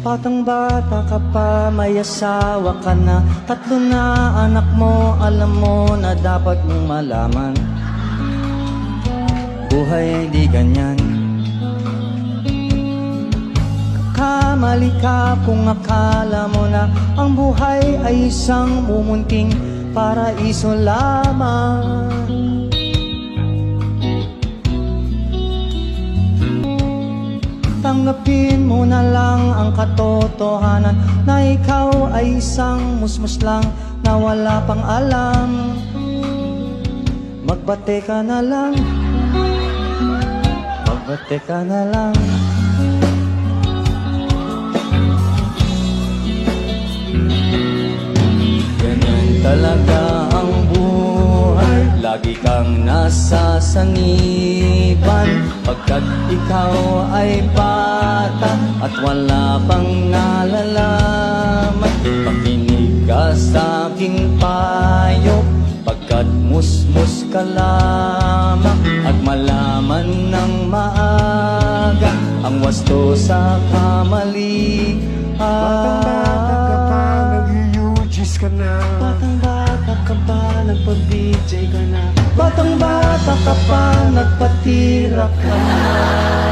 Batang bata ka pa, may asawa ka na. Tatlo na anak mo, alam mo na dapat mong malaman. Buhay ay di ganyan. Kamali ka kung akala mo na Ang buhay ay isang mumunting paraiso lamang Tanggapin mo na lang ang katotohanan Na ikaw ay isang musmus lang na wala pang alam. Magbate ka na lang. Magbate ka na lang. Ganyan talaga ang buhay. Lagi kang nasa sangiban Pagkat ikaw ay bata At wala pang nalalaman Makinig ka sa aking payo. Pagkat musmus ka lamang At malaman ng maaga Ang wasto sa kamali. Batang-bata ka pa, nag-UGs ka na. Batang bata ka pa, nagpa-BJ ka na. Batang bata ka pa, nagpatira ka na